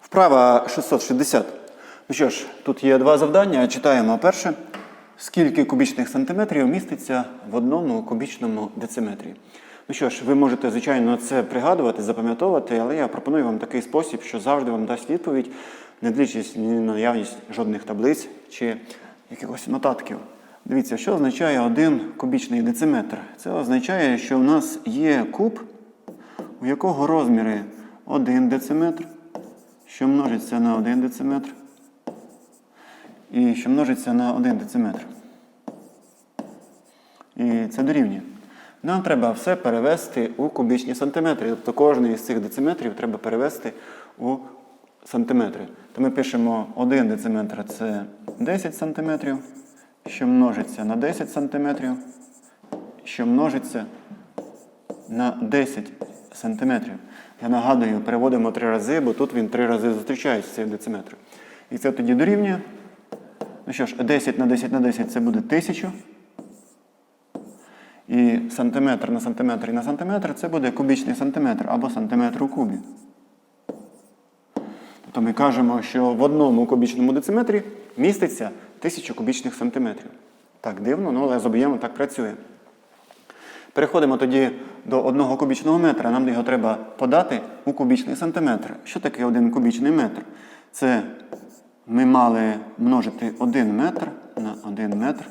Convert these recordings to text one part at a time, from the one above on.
Вправа 660. Ну що ж, тут є два завдання. Читаємо перше. Скільки кубічних сантиметрів міститься в одному кубічному дециметрі? Ну що ж, ви можете, звичайно, це пригадувати, запам'ятовувати, але я пропоную вам такий спосіб, що завжди вам дасть відповідь, не дивлячись на наявність жодних таблиць чи якихось нотатків. Дивіться, що означає один кубічний дециметр? Це означає, що в нас є куб, у якого розміри 1 дециметр, що множиться на 1 дециметр, і що множиться на 1 дециметр. І це дорівнює. Нам треба все перевести у кубічні сантиметри. Тобто кожний із цих дециметрів треба перевести у сантиметри. То ми пишемо 1 дециметр це 10 сантиметрів, що множиться на 10 сантиметрів, що множиться на 10 сантиметрів. Я нагадую, переводимо три рази, бо тут він три рази зустрічається цей дециметр. І це тоді дорівнює. Ну що ж, 10 на 10 на 10 це буде 1000. І сантиметр на сантиметр і на сантиметр це буде кубічний сантиметр або сантиметр у кубі. Тобто ми кажемо, що в одному кубічному дециметрі міститься 1000 кубічних сантиметрів. Так дивно, ну, але з об'ємом так працює. Переходимо тоді до одного кубічного метра. Нам його треба подати у кубічний сантиметр. Що таке один кубічний метр? Це ми мали множити 1 метр на 1 метр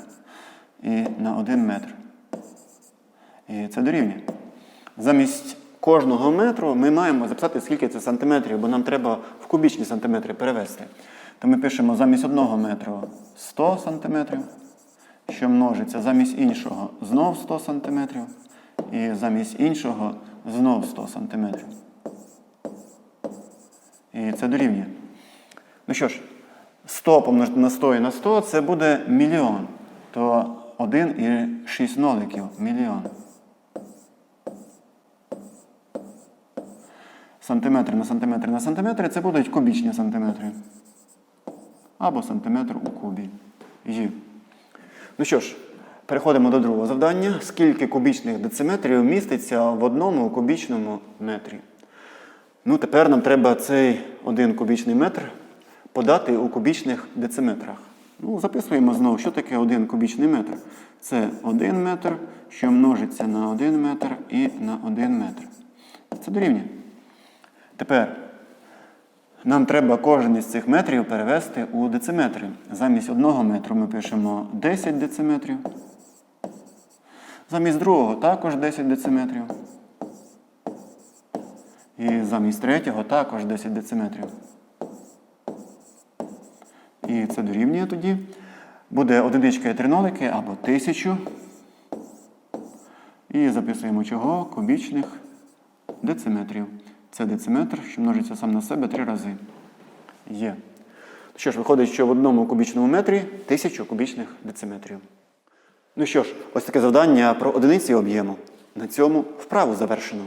і на 1 метр. І це дорівнює. Замість кожного метру ми маємо записати, скільки це сантиметрів, бо нам треба в кубічні сантиметри перевести. То ми пишемо замість одного метру 100 сантиметрів, що множиться замість іншого знов 100 сантиметрів, і замість іншого знов 100 сантиметрів. І це дорівнює. Ну що ж, 100 помножити на 100 і на 100 це буде мільйон. То 1,6 ноликів мільйон. Сантиметр на сантиметр на сантиметр це будуть кубічні сантиметри. Або сантиметр у кубі. Є. Ну що ж, переходимо до другого завдання. Скільки кубічних дециметрів міститься в одному кубічному метрі? Ну, тепер нам треба цей один кубічний метр подати у кубічних дециметрах. Ну, записуємо знову, що таке один кубічний метр. Це один метр, що множиться на один метр і на один метр. Це дорівнює. Тепер нам треба кожен із цих метрів перевести у дециметри. Замість одного метру ми пишемо 10 дециметрів. Замість другого також 10 дециметрів. І замість третього також 10 дециметрів. І це дорівнює тоді. Буде одиничка і три нолики або тисячу. І записуємо чого? Кубічних дециметрів. Це дециметр, що множиться сам на себе три рази. Є. Що ж, виходить, що в одному кубічному метрі тисячу кубічних дециметрів. Ну що ж, ось таке завдання про одиниці об'єму. На цьому вправу завершено.